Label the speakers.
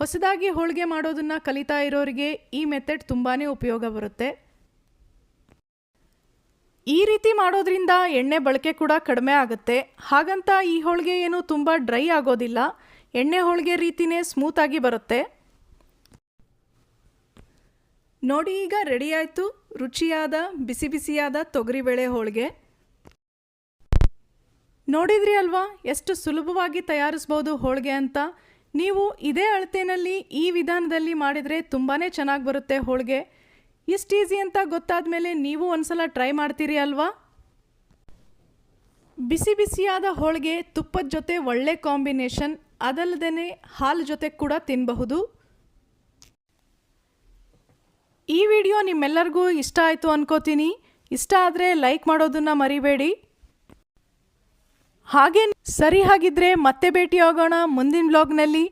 Speaker 1: ಹೊಸದಾಗಿ ಹೋಳಿಗೆ ಮಾಡೋದನ್ನು ಕಲಿತಾ ಇರೋರಿಗೆ ಈ ಮೆಥಡ್ ತುಂಬಾ ಉಪಯೋಗ ಬರುತ್ತೆ. ಈ ರೀತಿ ಮಾಡೋದ್ರಿಂದ ಎಣ್ಣೆ ಬಳಕೆ ಕೂಡ ಕಡಿಮೆ ಆಗುತ್ತೆ. ಹಾಗಂತ ಈ ಹೋಳಿಗೆ ಏನು ತುಂಬ ಡ್ರೈ ಆಗೋದಿಲ್ಲ. ಎಣ್ಣೆ ಹೋಳಿಗೆ ರೀತಿನೇ ಸ್ಮೂತಾಗಿ ಬರುತ್ತೆ. ನೋಡಿ ಈಗ ರೆಡಿ ಆಯಿತು. ರುಚಿಯಾದ, ಬಿಸಿ ಬಿಸಿಯಾದ ತೊಗರಿಬೇಳೆ ಹೋಳಿಗೆ. ನೋಡಿದ್ರಿ ಅಲ್ವಾ? ಎಷ್ಟು ಸುಲಭವಾಗಿ ತಯಾರಿಸ್ಬೋದು ಹೋಳಿಗೆ ಅಂತ? ನೀವು ಇದೇ ಅಳತೆನಲ್ಲಿ ಈ ವಿಧಾನದಲ್ಲಿ ಮಾಡಿದರೆ ತುಂಬಾ ಚೆನ್ನಾಗಿ ಬರುತ್ತೆ ಹೋಳಿಗೆ. ಇಷ್ಟು ಈಸಿ ಅಂತ ಗೊತ್ತಾದ ಮೇಲೆ ನೀವು ಒಂದ್ಸಲ ಟ್ರೈ ಮಾಡ್ತೀರಿ ಅಲ್ವಾ? ಬಿಸಿ ಬಿಸಿಯಾದ ಹೋಳಿಗೆ ತುಪ್ಪದ ಜೊತೆ ಒಳ್ಳೆ ಕಾಂಬಿನೇಷನ್ ಅದಲ್ಲದೆ ಹಾಲು ಜೊತೆ ಕೂಡ ತಿನ್ನಬಹುದು ಈ ವಿಡಿಯೋ ನಿಮ್ಮೆಲ್ಲರಿಗೂ ಇಷ್ಟ ಆಯಿತು ಅನ್ಕೋತೀನಿ. ಇಷ್ಟ ಆದರೆ ಲೈಕ್ ಮಾಡೋದನ್ನು ಮರಿಬೇಡಿ. ಹಾಗೆ ಸರಿ ಹಾಗಿದ್ರೆ ಮತ್ತೆ ಭೇಟಿಯಾಗೋಣ ಮುಂದಿನ ವ್ಲಾಗ್ನಲ್ಲಿ